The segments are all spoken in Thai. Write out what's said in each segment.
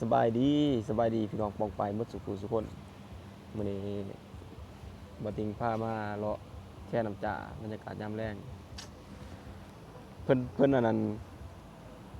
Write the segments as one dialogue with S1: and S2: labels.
S1: สบายดีสบายดีพี่น้องปองไปมดสุขุสุคนมื้อนี้บ่ติงพามาเลาะแค่น้ำจ่าบรรยากาศยามแรงเพิ่นเพิ่นอันนั้น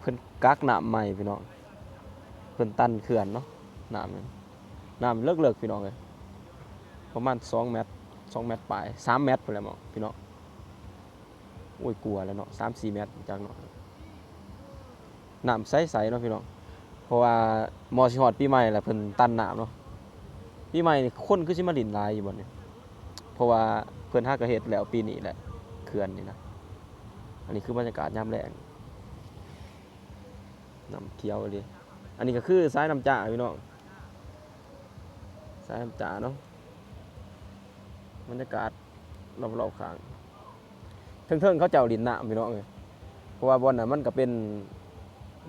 S1: เพิ่นกักหน้ำใหม่พี่น้องเพิ่นตันเขื่อนเนาะน้ำนั้นน้ำเลิกๆพี่น้องเลยประมาณ2เมตร2เมตรปลาย3เมตรพุ่นและหมอพี่น้องโอ้ยกลัวแล้วเนาะ3-4เมตรจังเนาะหน้ำใสๆเนาะพี่น้อง เพราะว่ามอสิฮอดปีใหม่แหละเพิ่นตันน้ำเนาะปีใหม่นี่คนคือสิมาดินหลายอยู่บ่เนี่ยเพราะว่าเพิ่นหากระเฮ็ดแล้วปีนี้แหละเขื่อนนี่นะอันนี้คือบรรยากาศยามแล้งน้ำเขียวเลยอันนี้ก็คือสายน้ำจ่าพี่น้องสายน้ำจ่าเนาะบรรยากาศรอบๆข้างเทิงๆเขาเจ้าดินน้ำพี่น้องเอ้ยเพราะว่าบอนน่ะมันก็เป็น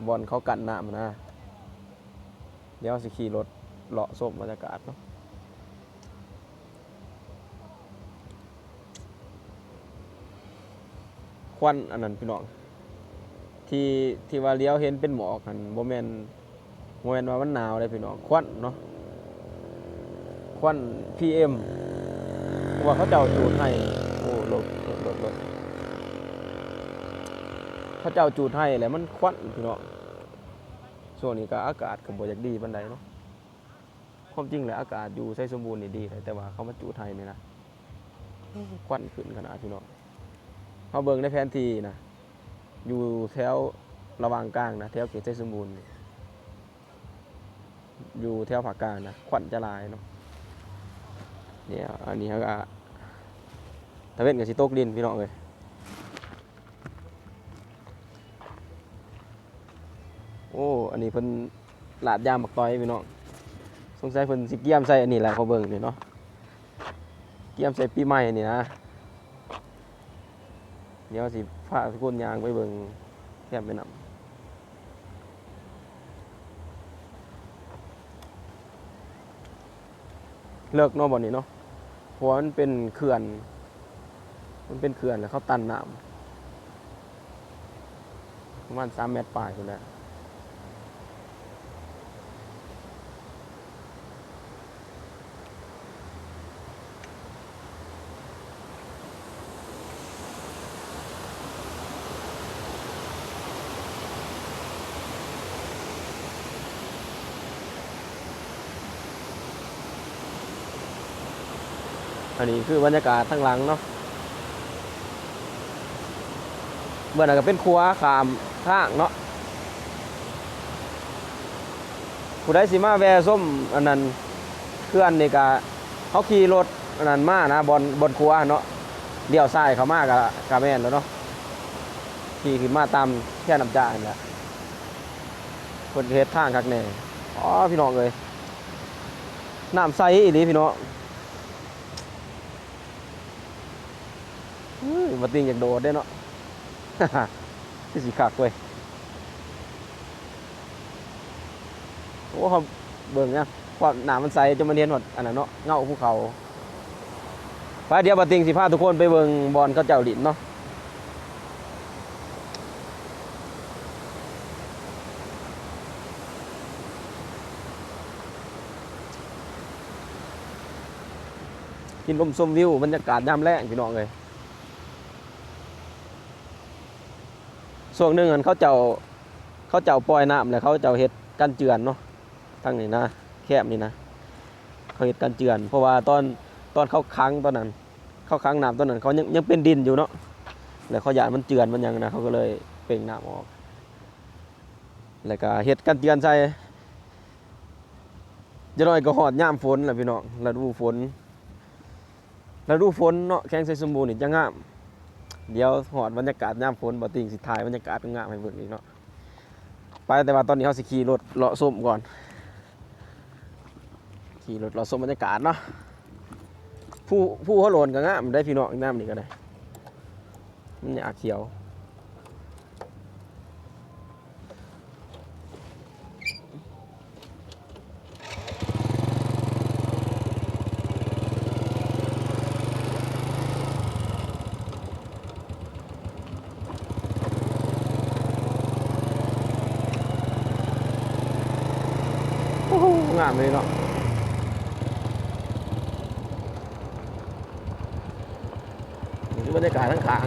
S1: บอนเขากันน้ำนะ เดี๋ยวสิขี่รถเลาะส้มบรรยากาศเนาะควันอันนั้นพี่น้องที่ที่ว่าเลี้ยวเห็นเป็นหมอกกันโมเมนโมเมนว่ามันหนาวเลยพี่น้องควันเนาะควัน PM ว่าเขาเจ้าจูดให้โอ้รถรถรถรถเขาเจ้าจูดให้แหละมันควันพี่น้อง ช่วงนี้ก็อากาศก็บ่อยากดีปานใดเนาะความจริงแล้วอากาศอยู่ใช้สมบูรณ์นี่ดีเลยแต่ว่าเขามาจูไทยนี่นะควันขึ้นขนาดพี่น้องเขาเบิ่งในแผนที่นะอยู่แถวระหว่างกลางนะแถวเขตใช้สมบูรณ์อยู่แถวภาคกลางนะควันจะลายเนาะเนี่ยอันนี้เขาก็ตะเวนกับสิตกดินพี่น้องเลย โอันนี้เพิ่นลาดยามบักต้อยพี่น้องสงสัยเพิ่นสิเกี่ยมใส่อันนี้แหละเขาเบิ่งนี่เนาะเกี่ยมใส่ปีใหม่นี่นะเดี๋ยวสิพาทุกคนยางไปเบิ่งแคมไปนำเลิกเนาะบ่นี้เนาะเพราะว่ามันเป็นเขื่อน มันเป็นเขื่อนแล้วเขาตันน้ำประมาณ3เมตรปลายพุ่นแหละ อันนี้คือบรรยากาศทั้งหลังเนาะเมื่อนั้นก็เป็นครัวขามทางเนาะผู้ใดสิมาแวะส้มอันนั้นเพื่อนนี่ก็เขาขี่รถอันนั้นมานะบอนบอนครัวเนาะเลี้ยวซ้ายเขามากับกับแม่นแล้วเนาะขี่ขึ้นมาตามแค่น้ำจ่านี่แหละคนเฮ็ดทางคักแน่อ๋อพี่น้องเลยน้ำใสอีหลีพี่น้อง อื้อ มาติงอยากโดดได้เนาะที่สีขากเว้ยโอ้เขาเบิ่งเนี่ยความหนามันใสจนมันเห็นหมดอันนั้นเนาะเงาภูเขาไปเดี๋ยวบาติงสิพาทุกคนไปเบิ่งบอลเขาเจ้าดินเนาะกินลมชมวิวบรรยากาศยามแรงพี่น้องเลย ส่วนหนึ่งอันเขาเจ้าเขาเจ้าปล่อยน้ำแล้วเขาเจ้าเฮ็ดกันเจือนเนาะทั้งนี้นะแคบนี่นะเขาเฮ็ดกันเจือน เพราะว่าตอนตอนเขาค้างตอนนั้น เขาค้างน้ำตอนนั้นเขายังยังเป็นดินอยู่เนาะแล้วเขาอยากมันเจือนมันยังนะเขาก็เลยเปล่งน้ำออก แล้วก็เฮ็ดกันเจือนใส่จะน้อยก็หอดยามฝนแหละพี่น้องฤดูฝนฤดูฝนเนาะแข้งใส่สมบูรณ์นี่จะงาม เดี๋ยวหอดบรรยากาศยามฝนบ่ติงสิถ่ายบรรยากาศงามให้เบิ่งอีกเนาะไปแต่ว่าตอนนี้เฮาสิขี่รถเลาะส้มก่อน ขี่รถเลาะส้มบรรยากาศเนาะผู้ผู้เขาโหลนก็งามได้พี่น้องน้ำนี่ก็ได้มันอยากเขียว งามเลยเนาะนี่คือบรรยากาศทั้งขาง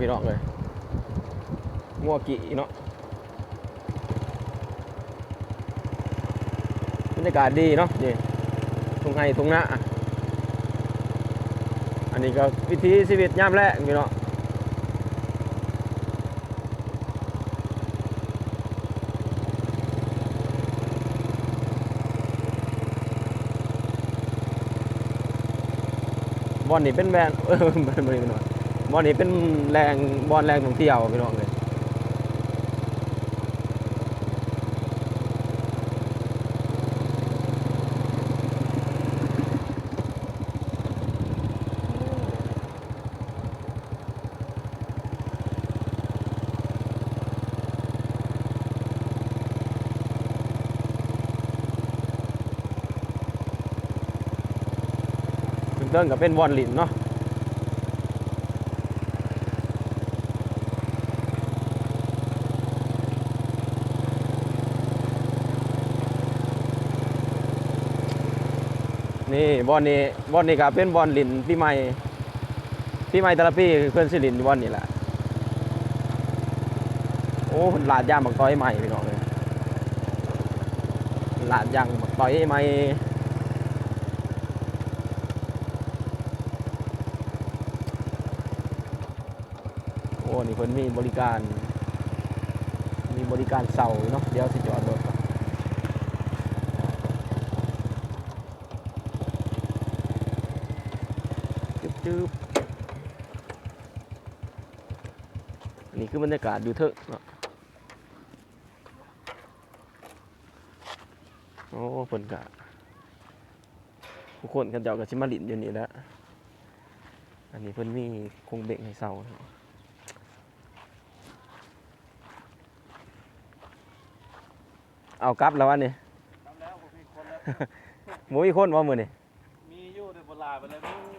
S1: พี่น้องเลยงัวกี่เนาะบรรยากาศดีเนาะนี่ทุ่งไห้ทุ่งนาอันนี้ก็วิถีชีวิตยามแรกพี่เนาะบอลนี่เป็นแบนเออบ่ได้บ่ได้เป็นว่า บอลนี่เป็นแรงบอลแรงท่องเที่ยวพี่น้องเลยถึงเดินก็เป็นบอลลินเนาะ นี่บอลนี่บอลนี่ก็เป็นบอลลินปีใหม่ปีใหม่แต่ละปีเพื่อนสิลินบอลนี่แหละโอ้ลาดยางบักต้อยใหม่พี่น้องเลยลาดยางบักต้อยใหม่โอ้นี่เพิ่นมีบริการ มีบริการเสาเนาะเดี๋ยวสิจอดรถก่อน จึ๊บนนี้คือบรรยากาศอยู่เถอะโอ้เพิ่นกะทุกคนกันเจ้ากับชิมาลินอยู่นี่แล้วอันนี้เพิ่นมีคงเบ่งให้เสาเนาเอากลับแล้ววันนี้
S2: ทำแล้วผมมีคนแล้ว
S1: หมูอีคนว่ามือนี่
S2: มีอยู่ในโบราณไปเลย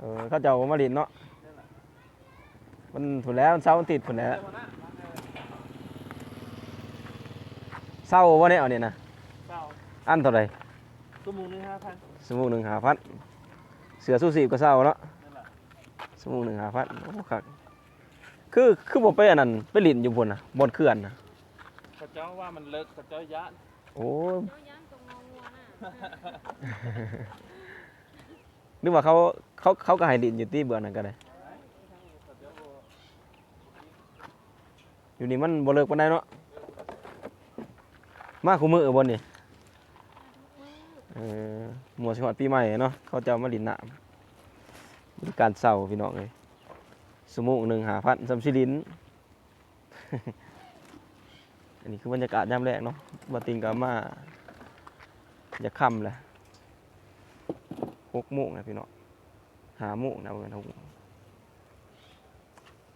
S1: เออเขาเจ้ามาลินเนาะ
S2: นั่นแหละ
S1: มันผุนแล้วมันเศร้ามันติดผุนแล้ว
S2: เจ้าหน้า
S1: เศร้าว่าเนี่ยเอาเนี่ยนะ
S2: เจ้า
S1: อันเท่าไหร
S2: ตัวมูลนี่ห้าพัน
S1: สมูหนึ่งหาพันเสือสู้สีก็เศร้าเนาะ
S2: นั่นแหละ
S1: สมูหนึ่งหาพันโอ้คักคือคือผมไปอันนั้นไปลินอยู่พุ่นนะบนเขื่อนนะ
S2: เขาเจ้าว่ามันเลิกเขาเจ้ายาน
S1: โอ้ย
S3: นึ
S1: กว่าเขาเขาเขาก็ให้ลินอยู่ที่เบือนั่นก็ได้
S2: เขาเจ้าบอ
S1: ยู่นี่มันบ่เลิกปานใดเนาะมาคู่มือบนนี่เออหมวดสิฮอดปีใหม่เนาะเขาจะมาลินน้ำบริการเศร้าพี่น้องเลยสมุหนึ่งหาพันซัมซิลิน อันนี้คือบรรยากาศยามแรกเนาะบาติงกามา จะค่ำแหละ หกโมงนะพี่น้องหาโมงนะเพื่อนทุก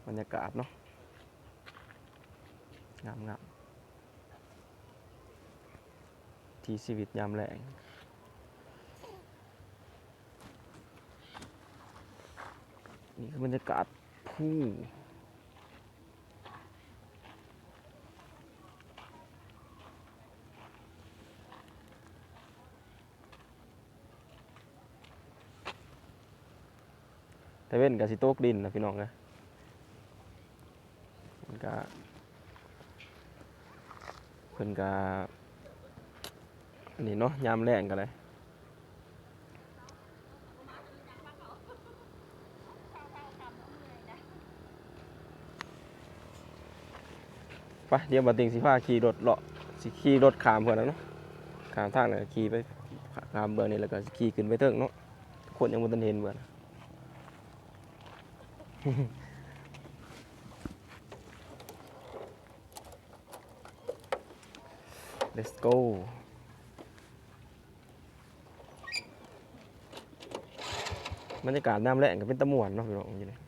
S1: บรรยากาศเนาะงามงามที่ชีวิตยามแรงนี่คือบรรยากาศผู้ เว้นกับสิโตกดินนะพี่น้องนะมันก็เพิ่นก็อันนี้เนาะยามแรงกันเลยไปเดี๋ยวบัดติงสิพาขี่รถเลาะสิขี่รถขามเพื่อนแล้วเนาะขามทางเลยขี่ไปขามเบืองนี่แล้วก็ขี่ขึ้นไปเทิงเนาะคนยังบ่ทันเห็นเบือง let's go บรรยากาศน้ำแรงก็เป็นตะมวนเนาะพี่น้องอยู่นี่อัน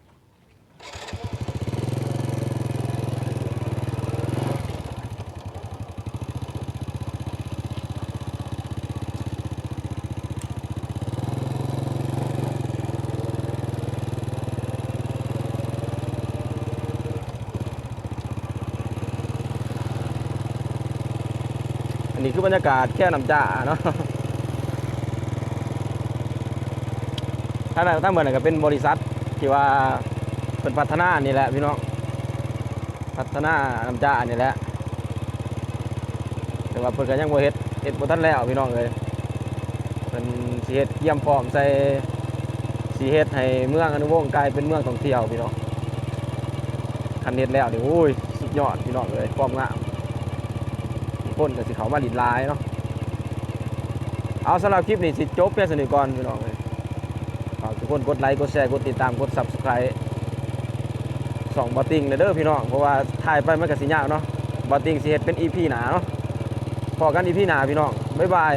S1: นี้คือบรรยากาศแค่น้ำจ่าเนาะถ้าไหนถ้าเหมือนนก็เป็นบริษัทที่ว่าเป็นพัฒนานี่แหละพี่น้องพัฒนาน้ำจ่านี่แหละแต่ว่าเพิ่นก็ยังบ่เฮ็ดเฮ็ดบ่ทันแล้วพี่น้องเอ้ยเพิ่นสิเฮ็ดเยี่ยมพร้อมใส่สิเฮ็ดให้เมืองอนุวงศ์กลายเป็นเมืองท่องเที่ยวพี่น้องคันเฮ็ดแล้วนี่โอ้ยสุดยอดพี่น้องเอ้ยความงาม คนก็สิเขามาหลินลายเนาะเอาสำหรับคลิปนี้สิจบเพียงสนิทก่อนพี่น้องเลยฝากทุกคนกดไลค์กดแชร์กดติดตามกด subscribe สองบอตติงเด้อพี่น้องเพราะว่าถ่ายไปมันก็สิยากเนาะบอตติงสิเฮ็ดเป็น EP หนาเนาะพอกัน EP หนาพี่น้องบ๊ายบาย